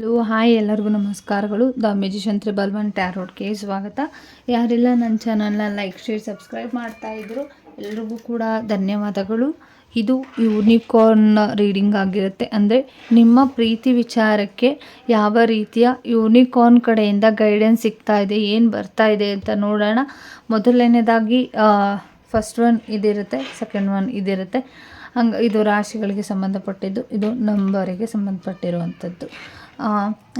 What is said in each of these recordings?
Hello hi ಎಲ್ಲರಿಗೂ ನಮಸ್ಕಾರಗಳು. The musician triple one ಟ್ಯಾರೋಡ್ಗೆ ಸ್ವಾಗತ. ಯಾರೆಲ್ಲ ನನ್ನ ಚಾನಲ್ನ ಲೈಕ್, ಶೇರ್, ಸಬ್ಸ್ಕ್ರೈಬ್ ಮಾಡ್ತಾ ಇದ್ರು, ಎಲ್ರಿಗೂ ಕೂಡ ಧನ್ಯವಾದಗಳು. ಇದು ಯೂನಿಕಾರ್ನ್ ರೀಡಿಂಗ್ ಆಗಿರುತ್ತೆ. ಅಂದರೆ ನಿಮ್ಮ ಪ್ರೀತಿ ವಿಚಾರಕ್ಕೆ ಯಾವ ರೀತಿಯ ಯೂನಿಕಾರ್ನ್ ಕಡೆಯಿಂದ ಗೈಡೆನ್ಸ್ ಸಿಗ್ತಾ ಇದೆ, ಏನು ಬರ್ತಾ ಇದೆ ಅಂತ ನೋಡೋಣ. ಮೊದಲನೇದಾಗಿ ಫಸ್ಟ್ ಒನ್ ಇದಿರುತ್ತೆ ಸೆಕೆಂಡ್ ಒನ್ ಇದಿರುತ್ತೆ. ಹಂಗೆ, ಇದು ರಾಶಿಗಳಿಗೆ ಸಂಬಂಧಪಟ್ಟಿದ್ದು, ಇದು ನಂಬರಿಗೆ ಸಂಬಂಧಪಟ್ಟಿರುವಂಥದ್ದು.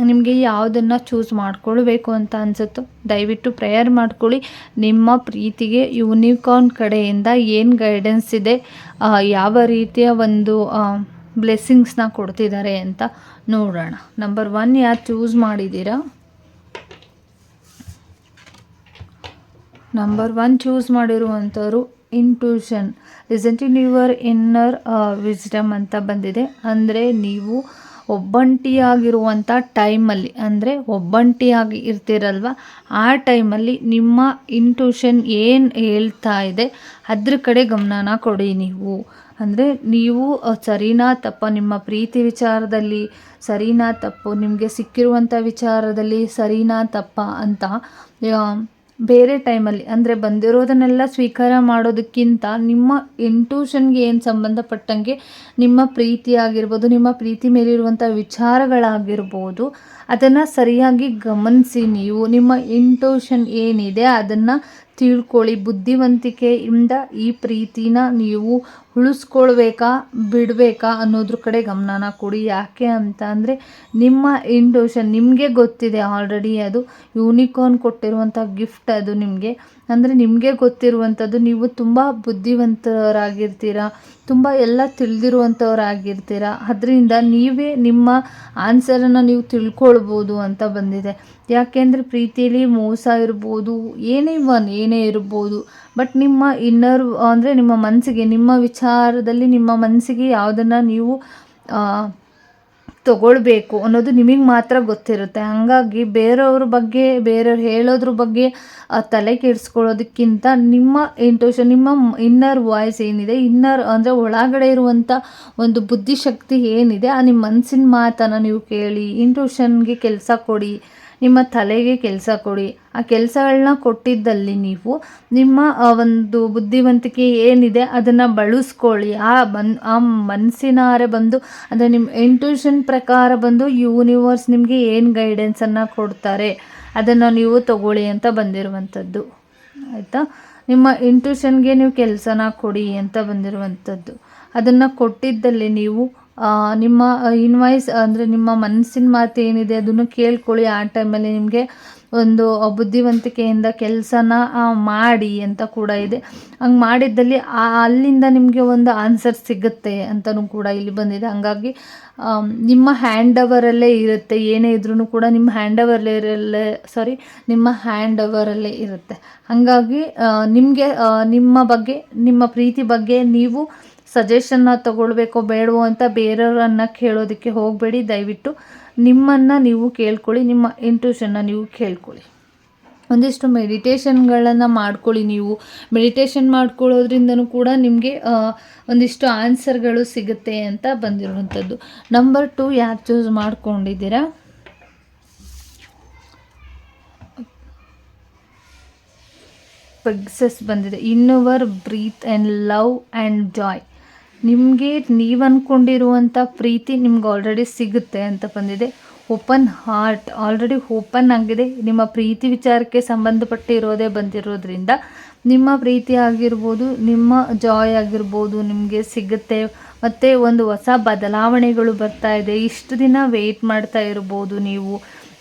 ನಿಮಗೆ ಯಾವುದನ್ನು ಚೂಸ್ ಮಾಡಿಕೊಳ್ಬೇಕು ಅಂತ ಅನಿಸುತ್ತೋ, ದಯವಿಟ್ಟು ಪ್ರೇಯರ್ ಮಾಡ್ಕೊಳ್ಳಿ. ನಿಮ್ಮ ಪ್ರೀತಿಗೆ ಯೂನಿಕಾರ್ನ್ ಕಡೆಯಿಂದ ಏನು ಗೈಡೆನ್ಸ್ ಇದೆ ಯಾವ ರೀತಿಯ ಒಂದು ಬ್ಲೆಸ್ಸಿಂಗ್ಸ್ನ ಕೊಡ್ತಿದ್ದಾರೆ ಅಂತ ನೋಡೋಣ. ನಂಬರ್ ಒನ್ ಯಾರು ಚೂಸ್ ಮಾಡಿದ್ದೀರಾ number one choose ಮಾಡಿರುವಂಥವ್ರು intuition recent in your inner wisdom ಅಂತ ಬಂದಿದೆ. ಅಂದರೆ ನೀವು ಒಬ್ಬಂಟಿಯಾಗಿರುವಂಥ ಟೈಮಲ್ಲಿ, ಅಂದರೆ ಒಬ್ಬಂಟಿಯಾಗಿ ಇರ್ತೀರಲ್ವ, ಆ ಟೈಮಲ್ಲಿ ನಿಮ್ಮ ಇಂಟ್ಯೂಷನ್ ಏನು ಹೇಳ್ತಾ ಇದೆ, ಅದ್ರ ಕಡೆ ಗಮನನ ಕೊಡಿ ನೀವು. ಅಂದರೆ ನೀವು ಸರಿನಾ ತಪ್ಪ, ನಿಮ್ಮ ಪ್ರೀತಿ ವಿಚಾರದಲ್ಲಿ ಸರಿನಾ ತಪ್ಪು, ನಿಮಗೆ ಸಿಕ್ಕಿರುವಂಥ ವಿಚಾರದಲ್ಲಿ ಸರಿನಾ ತಪ್ಪ ಅಂತ ಬೇರೆ ಟೈಮಲ್ಲಿ, ಅಂದರೆ ಬಂದಿರೋದನ್ನೆಲ್ಲ ಸ್ವೀಕಾರ ಮಾಡೋದಕ್ಕಿಂತ ನಿಮ್ಮ ಇಂಟ್ಯೂಷನ್ಗೆ ಏನು ಸಂಬಂಧಪಟ್ಟಂಗೆ ನಿಮ್ಮ ಪ್ರೀತಿ ಆಗಿರ್ಬೋದು ನಿಮ್ಮ ಪ್ರೀತಿ ಮೇಲಿರುವಂಥ ವಿಚಾರಗಳಾಗಿರ್ಬೋದು, ಅದನ್ನು ಸರಿಯಾಗಿ ಗಮನಿಸಿ ನೀವು, ನಿಮ್ಮ ಇಂಟ್ಯೂಷನ್ ಏನಿದೆ ಅದನ್ನು ತಿಳ್ಕೊಳ್ಳಿ. ಬುದ್ಧಿವಂತಿಕೆಯಿಂದ ಈ ಪ್ರೀತಿನ ನೀವು ಉಳಿಸ್ಕೊಳ್ಬೇಕಾ, ಬಿಡಬೇಕಾ ಅನ್ನೋದ್ರ ಕಡೆ ಗಮನನ ಕೊಡಿ. ಯಾಕೆ ಅಂತ ಅಂದರೆ ನಿಮ್ಮ ಇಂಡೋಷನ್ ನಿಮಗೆ ಗೊತ್ತಿದೆ ಆಲ್ರೆಡಿ ಅದು. ಯೂನಿಕಾರ್ನ್ ಕೊಟ್ಟಿರುವಂಥ ಗಿಫ್ಟ್ ಅದು ನಿಮಗೆ. ಅಂದರೆ ನಿಮಗೆ ಗೊತ್ತಿರುವಂಥದ್ದು ನೀವು ತುಂಬ ಬುದ್ಧಿವಂತರಾಗಿರ್ತೀರ, ತುಂಬ ಎಲ್ಲ ತಿಳಿದಿರುವಂಥವ್ರಾಗಿರ್ತೀರ. ಅದರಿಂದ ನೀವೇ ನಿಮ್ಮ ಆನ್ಸರನ್ನು ನೀವು ತಿಳ್ಕೊಳ್ಬೋದು ಅಂತ ಬಂದಿದೆ. ಯಾಕೆಂದರೆ ಪ್ರೀತಿಯಲ್ಲಿ ಮೋಸ ಇರ್ಬೋದು. ಏನೇ ಒನ್ ಏನೇ ಇರ್ಬೋದು. ಬಟ್ ನಿಮ್ಮ ಇನ್ನರ್ ಅಂದರೆ ನಿಮ್ಮ ಮನಸ್ಸಿಗೆ ನಿಮ್ಮ ವಿಚಾರದಲ್ಲಿ ನಿಮ್ಮ ಮನಸ್ಸಿಗೆ ಯಾವುದನ್ನು ನೀವು ತಗೊಳ್ಬೇಕು ಅನ್ನೋದು ನಿಮಗೆ ಮಾತ್ರ ಗೊತ್ತಿರುತ್ತೆ. ಹಾಗಾಗಿ ಬೇರೆಯವ್ರ ಬಗ್ಗೆ, ಬೇರೆಯವ್ರು ಹೇಳೋದ್ರ ಬಗ್ಗೆ ತಲೆ ಕೆಡಿಸ್ಕೊಳ್ಳೋದಕ್ಕಿಂತ ನಿಮ್ಮ ಇಂಟೋಷನ್ ನಿಮ್ಮ ಇನ್ನರ್ ವಾಯ್ಸ್ ಏನಿದೆ ಇನ್ನರ್ ಅಂದರೆ ಒಳಗಡೆ ಇರುವಂಥ ಒಂದು ಬುದ್ಧಿಶಕ್ತಿ ಏನಿದೆ, ಆ ನಿಮ್ಮ ಮನಸ್ಸಿನ ಮಾತನ್ನು ನೀವು ಕೇಳಿ ಇಂಟೋಷನ್ಗೆ ಕೆಲಸ ಕೊಡಿ. ನಿಮ್ಮ ತಲೆಗೆ ಕೆಲಸ ಕೊಡಿ. ಆ ಕೆಲಸಗಳನ್ನ ಕೊಟ್ಟಿದ್ದಲ್ಲಿ ನೀವು ನಿಮ್ಮ ಒಂದು ಬುದ್ಧಿವಂತಿಕೆ ಏನಿದೆ ಅದನ್ನು ಬಳಸ್ಕೊಳ್ಳಿ. ಆ ಮನ್ ಆ ಮನಸ್ಸಿನಾರೆ ಬಂದು, ಅಂದರೆ ನಿಮ್ಮ ಇಂಟ್ಯೂಷನ್ ಪ್ರಕಾರ ಬಂದು ಯೂನಿವರ್ಸ್ ನಿಮಗೆ ಏನು ಗೈಡೆನ್ಸನ್ನು ಕೊಡ್ತಾರೆ ಅದನ್ನು ನೀವು ತಗೊಳ್ಳಿ ಅಂತ ಬಂದಿರುವಂಥದ್ದು. ಆಯಿತಾ? ನಿಮ್ಮ ಇಂಟ್ಯೂಷನ್ಗೆ ನೀವು ಕೆಲಸನ ಕೊಡಿ ಅಂತ ಬಂದಿರುವಂಥದ್ದು. ಅದನ್ನು ಕೊಟ್ಟಿದ್ದಲ್ಲಿ ನೀವು ನಿಮ್ಮ ಇನ್ವಾಯ್ಸ್ ಅಂದರೆ ನಿಮ್ಮ ಮನಸ್ಸಿನ ಮಾತು ಏನಿದೆ ಅದನ್ನು ಕೇಳ್ಕೊಳ್ಳಿ ಆ ಟೈಮಲ್ಲಿ ನಿಮಗೆ ಒಂದು ಬುದ್ಧಿವಂತಿಕೆಯಿಂದ ಕೆಲಸನ ಮಾಡಿ ಅಂತ ಕೂಡ ಇದೆ. ಹಂಗೆ ಮಾಡಿದ್ದಲ್ಲಿ ಅಲ್ಲಿಂದ ನಿಮಗೆ ಒಂದು ಆನ್ಸರ್ ಸಿಗುತ್ತೆ ಅಂತಲೂ ಕೂಡ ಇಲ್ಲಿ ಬಂದಿದೆ. ಹಂಗಾಗಿ ನಿಮ್ಮ ಹ್ಯಾಂಡ್ ಅವರಲ್ಲೇ ಇರುತ್ತೆ. ಏನೇ ಇದ್ರೂ ಕೂಡ ನಿಮ್ಮ ಹ್ಯಾಂಡ್ ಅವರಲ್ಲೇ ಸಾರಿ ನಿಮ್ಮ ಹ್ಯಾಂಡ್ ಅವರಲ್ಲೇ ಇರುತ್ತೆ. ಹಾಗಾಗಿ ನಿಮಗೆ ನಿಮ್ಮ ಬಗ್ಗೆ, ನಿಮ್ಮ ಪ್ರೀತಿ ಬಗ್ಗೆ ನೀವು ಸಜೆಷನ್ನ ತಗೊಳ್ಬೇಕೋ ಬೇಡವೋ ಅಂತ ಬೇರೆಯವರನ್ನು ಕೇಳೋದಕ್ಕೆ ಹೋಗಬೇಡಿ. ದಯವಿಟ್ಟು ನಿಮ್ಮನ್ನು ನೀವು ಕೇಳ್ಕೊಳ್ಳಿ, ನಿಮ್ಮ ಇಂಟ್ಯೂಷನ್ನ ನೀವು ಕೇಳ್ಕೊಳ್ಳಿ. ಒಂದಿಷ್ಟು ಮೆಡಿಟೇಷನ್ಗಳನ್ನು ಮಾಡ್ಕೊಳ್ಳಿ ನೀವು. ಮೆಡಿಟೇಷನ್ ಮಾಡ್ಕೊಳ್ಳೋದ್ರಿಂದನೂ ಕೂಡ ನಿಮಗೆ ಒಂದಿಷ್ಟು ಆನ್ಸರ್ಗಳು ಸಿಗುತ್ತೆ ಅಂತ ಬಂದಿರುವಂಥದ್ದು. ನಂಬರ್ ಟು ಯಾರು ಚೂಸ್ ಮಾಡ್ಕೊಂಡಿದ್ದೀರಾ? ಪಗ್ಸಸ್ ಬಂದಿದೆ. Inner breath and love and joy ನಿಮಗೆ ನೀವು ಅಂದ್ಕೊಂಡಿರುವಂಥ ಪ್ರೀತಿ ನಿಮ್ಗೆ ಆಲ್ರೆಡಿ ಸಿಗುತ್ತೆ ಅಂತ ಬಂದಿದೆ. ಓಪನ್ ಹಾರ್ಟ್ ಆಲ್ರೆಡಿ ಓಪನ್ ಆಗಿದೆ. ನಿಮ್ಮ ಪ್ರೀತಿ ವಿಚಾರಕ್ಕೆ ಸಂಬಂಧಪಟ್ಟಿರೋದೇ ಬಂದಿರೋದ್ರಿಂದ ನಿಮ್ಮ ಪ್ರೀತಿ ಆಗಿರ್ಬೋದು, ನಿಮ್ಮ ಜಾಯ್ ಆಗಿರ್ಬೋದು ನಿಮಗೆ ಸಿಗುತ್ತೆ. ಮತ್ತು ಒಂದು ಹೊಸ ಬದಲಾವಣೆಗಳು ಬರ್ತಾ ಇದೆ. ಇಷ್ಟು ದಿನ ವೆಯ್ಟ್ ಮಾಡ್ತಾ ಇರ್ಬೋದು ನೀವು.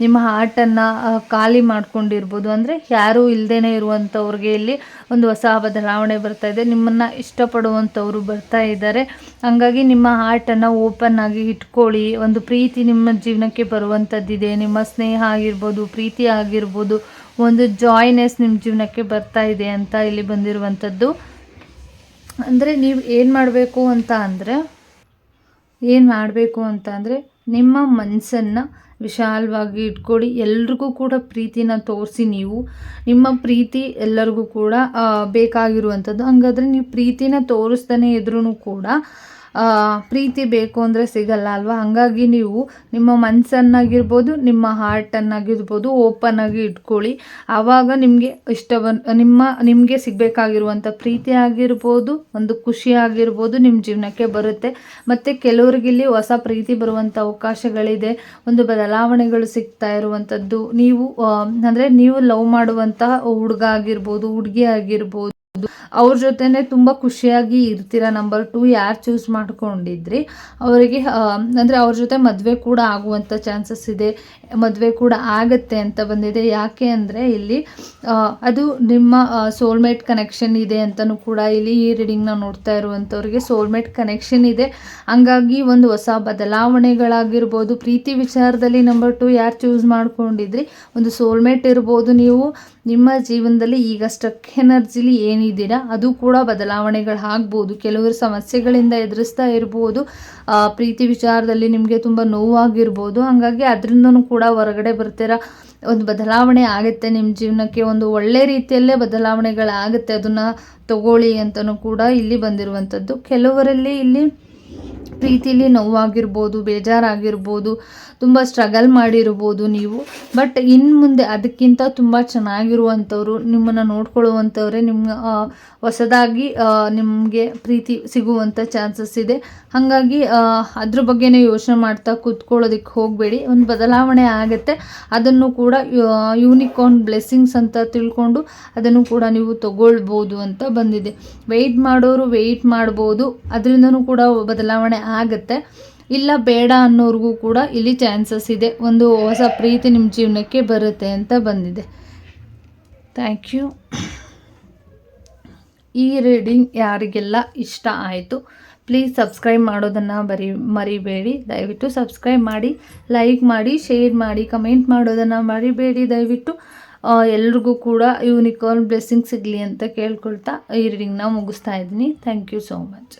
ನಿಮ್ಮ ಹಾರ್ಟನ್ನು ಖಾಲಿ ಮಾಡ್ಕೊಂಡಿರ್ಬೋದು. ಅಂದರೆ ಯಾರೂ ಇಲ್ಲದೇ ಇರುವಂಥವ್ರಿಗೆ ಇಲ್ಲಿ ಒಂದು ಹೊಸ ಬದಲಾವಣೆ ಬರ್ತಾ ಇದೆ. ನಿಮ್ಮನ್ನು ಇಷ್ಟಪಡುವಂಥವ್ರು ಬರ್ತಾ ಇದ್ದಾರೆ. ಹಾಗಾಗಿ ನಿಮ್ಮ ಹಾರ್ಟನ್ನು ಓಪನ್ ಆಗಿ ಇಟ್ಕೊಳ್ಳಿ. ಒಂದು ಪ್ರೀತಿ ನಿಮ್ಮ ಜೀವನಕ್ಕೆ ಬರುವಂಥದ್ದಿದೆ. ನಿಮ್ಮ ಸ್ನೇಹ ಆಗಿರ್ಬೋದು, ಪ್ರೀತಿ ಆಗಿರ್ಬೋದು, ಒಂದು ಜಾಯ್ನೆಸ್ ನಿಮ್ಮ ಜೀವನಕ್ಕೆ ಬರ್ತಾ ಇದೆ ಅಂತ ಇಲ್ಲಿ ಬಂದಿರುವಂಥದ್ದು. ಅಂದರೆ ನೀವು ಏನು ಮಾಡಬೇಕು ಅಂತ ಅಂದರೆ, ಏನು ಮಾಡಬೇಕು ಅಂತ ಅಂದರೆ ನಿಮ್ಮ ಮನಸ್ಸನ್ನು ವಿಶಾಲವಾಗಿ ಇಟ್ಕೊಳ್ಳಿ ಎಲ್ರಿಗೂ ಕೂಡ ಪ್ರೀತಿನ ತೋರಿಸಿ ನೀವು. ನಿಮ್ಮ ಪ್ರೀತಿ ಎಲ್ಲರಿಗೂ ಕೂಡ ಬೇಕಾಗಿರುವಂಥದ್ದು. ಹಂಗಾದ್ರೆ ನೀವು ಪ್ರೀತಿನ ತೋರಿಸ್ತಾನೆ ಇದ್ರೂ ಕೂಡ ಪ್ರೀತಿ ಬೇಕು ಅಂದರೆ ಸಿಗಲ್ಲ ಅಲ್ವಾ? ಹಾಗಾಗಿ ನೀವು ನಿಮ್ಮ ಮನಸ್ಸನ್ನಾಗಿರ್ಬೋದು ನಿಮ್ಮ ಹಾರ್ಟನ್ನಾಗಿರ್ಬೋದು ಓಪನ್ ಆಗಿ ಇಟ್ಕೊಳ್ಳಿ. ಆವಾಗ ನಿಮಗೆ ಇಷ್ಟವನ್ನು ನಿಮ್ಮ, ನಿಮಗೆ ಸಿಗಬೇಕಾಗಿರುವಂಥ ಪ್ರೀತಿ ಆಗಿರ್ಬೋದು, ಒಂದು ಖುಷಿ ಆಗಿರ್ಬೋದು ನಿಮ್ಮ ಜೀವನಕ್ಕೆ ಬರುತ್ತೆ. ಮತ್ತು ಕೆಲವ್ರಿಗೆ ಇಲ್ಲಿ ಹೊಸ ಪ್ರೀತಿ ಬರುವಂಥ ಅವಕಾಶಗಳಿದೆ. ಒಂದು ಬದಲಾವಣೆಗಳು ಸಿಗ್ತಾ ಇರುವಂಥದ್ದು ನೀವು ಅಂದರೆ ನೀವು ಲವ್ ಮಾಡುವಂತಹ ಹುಡುಗ ಆಗಿರ್ಬೋದು, ಹುಡುಗಿ ಆಗಿರ್ಬೋದು. ಅವ್ರ ಜೊತೆನೆ ತುಂಬ ಖುಷಿಯಾಗಿ ಇರ್ತೀರ ನಂಬರ್ ಟು? ಯಾರು ಚೂಸ್ ಮಾಡ್ಕೊಂಡಿದ್ರಿ? ಅವರಿಗೆ ಅಂದರೆ ಅವ್ರ ಜೊತೆ ಮದುವೆ ಕೂಡ ಆಗುವಂಥ ಚಾನ್ಸಸ್ ಇದೆ, ಮದುವೆ ಕೂಡ ಆಗತ್ತೆ ಅಂತ ಬಂದಿದೆ. ಯಾಕೆ ಅಂದರೆ ಇಲ್ಲಿ ಅದು ನಿಮ್ಮ ಸೋಲ್ಮೇಟ್ ಕನೆಕ್ಷನ್ ಇದೆ ಅಂತಲೂ ಕೂಡ ಇಲ್ಲಿ ಈ ರೀಡಿಂಗ್ನ ನೋಡ್ತಾ ಇರುವಂಥವ್ರಿಗೆ ಸೋಲ್ಮೇಟ್ ಕನೆಕ್ಷನ್ ಇದೆ. ಹಂಗಾಗಿ ಒಂದು ಹೊಸ ಬದಲಾವಣೆಗಳಾಗಿರ್ಬೋದು. ಪ್ರೀತಿ ವಿಚಾರದಲ್ಲಿ ನಂಬರ್ ಟು ಯಾರು ಚೂಸ್ ಮಾಡ್ಕೊಂಡಿದ್ರಿ? ಒಂದು ಸೋಲ್ಮೇಟ್ ಇರ್ಬೋದು ನೀವು. ನಿಮ್ಮ ಜೀವನದಲ್ಲಿ ಈಗ ಸ್ಟಕ್ ಎನರ್ಜಿಲಿ ಏನಿದ್ದೀರಾ ಅದು ಕೂಡ ಬದಲಾವಣೆಗಳು ಆಗ್ಬೋದು ಕೆಲವರು ಸಮಸ್ಯೆಗಳಿಂದ ಎದುರಿಸ್ತಾ ಇರ್ಬೋದು. ಪ್ರೀತಿ ವಿಚಾರದಲ್ಲಿ ನಿಮಗೆ ತುಂಬ ನೋವಾಗಿರ್ಬೋದು. ಹಾಗಾಗಿ ಅದರಿಂದನೂ ಕೂಡ ಹೊರಗಡೆ ಬರ್ತೀರಾ? ಒಂದು ಬದಲಾವಣೆ ಆಗುತ್ತೆ ನಿಮ್ಮ ಜೀವನಕ್ಕೆ, ಒಂದು ಒಳ್ಳೆ ರೀತಿಯಲ್ಲೇ ಬದಲಾವಣೆಗಳಾಗುತ್ತೆ, ಅದನ್ನು ತಗೊಳ್ಳಿ ಅಂತಲೂ ಕೂಡ ಇಲ್ಲಿ ಬಂದಿರುವಂಥದ್ದು. ಕೆಲವರಲ್ಲಿ ಇಲ್ಲಿ ಪ್ರೀತಿಲಿ ನೋವಾಗಿರ್ಬೋದು, ಬೇಜಾರಾಗಿರ್ಬೋದು, ತುಂಬ ಸ್ಟ್ರಗಲ್ ಮಾಡಿರ್ಬೋದು ನೀವು. ಬಟ್ ಇನ್ನು ಮುಂದೆ ಅದಕ್ಕಿಂತ ತುಂಬ ಚೆನ್ನಾಗಿರುವಂಥವ್ರು, ನಿಮ್ಮನ್ನು ನೋಡ್ಕೊಳ್ಳುವಂಥವ್ರೆ, ನಿಮ್ಮ ಹೊಸದಾಗಿ ನಿಮಗೆ ಪ್ರೀತಿ ಸಿಗುವಂಥ ಚಾನ್ಸಸ್ ಇದೆ. ಹಾಗಾಗಿ ಅದ್ರ ಬಗ್ಗೆನೇ ಯೋಚನೆ ಮಾಡ್ತಾ ಕೂತ್ಕೊಳ್ಳೋದಕ್ಕೆ ಹೋಗಬೇಡಿ. ಒಂದು ಬದಲಾವಣೆ ಆಗುತ್ತೆ. ಅದನ್ನು ಕೂಡ ಯೂನಿಕಾರ್ನ್ ಬ್ಲೆಸ್ಸಿಂಗ್ಸ್ ಅಂತ ತಿಳ್ಕೊಂಡು ಅದನ್ನು ಕೂಡ ನೀವು ತಗೊಳ್ಬೋದು ಅಂತ ಬಂದಿದೆ. ವೆಯ್ಟ್ ಮಾಡೋರು ವೆಯ್ಟ್ ಮಾಡ್ಬೋದು. ಅದರಿಂದನೂ ಕೂಡ ಬದಲಾವಣೆ ಆಗುತ್ತೆ. ಇಲ್ಲ ಬೇಡ ಅನ್ನೋರಿಗೂ ಕೂಡ ಇಲ್ಲಿ ಚಾನ್ಸಸ್ ಇದೆ. ಒಂದು ಹೊಸ ಪ್ರೀತಿ ನಿಮ್ಮ ಜೀವನಕ್ಕೆ ಬರುತ್ತೆ ಅಂತ ಬಂದಿದೆ. ಥ್ಯಾಂಕ್ ಯು ಈ ರೀಡಿಂಗ್ ಯಾರಿಗೆಲ್ಲ ಇಷ್ಟ ಆಯಿತು ಪ್ಲೀಸ್ ಸಬ್ಸ್ಕ್ರೈಬ್ ಮಾಡೋದನ್ನು ಬರಿ, ಮರಿಬೇಡಿ. ದಯವಿಟ್ಟು ಸಬ್ಸ್ಕ್ರೈಬ್ ಮಾಡಿ ಲೈಕ್ ಮಾಡಿ ಶೇರ್ ಮಾಡಿ ಕಮೆಂಟ್ ಮಾಡೋದನ್ನು ಮರಿಬೇಡಿ. ದಯವಿಟ್ಟು ಎಲ್ರಿಗೂ ಕೂಡ ಯೂನಿಕಾರ್ನ್ ಬ್ಲೆಸ್ಸಿಂಗ್ ಸಿಗಲಿ ಅಂತ ಕೇಳ್ಕೊಳ್ತಾ ಈ ರೀಡಿಂಗ್ನ ಮುಗಿಸ್ತಾ ಇದ್ದೀನಿ. Thank you so much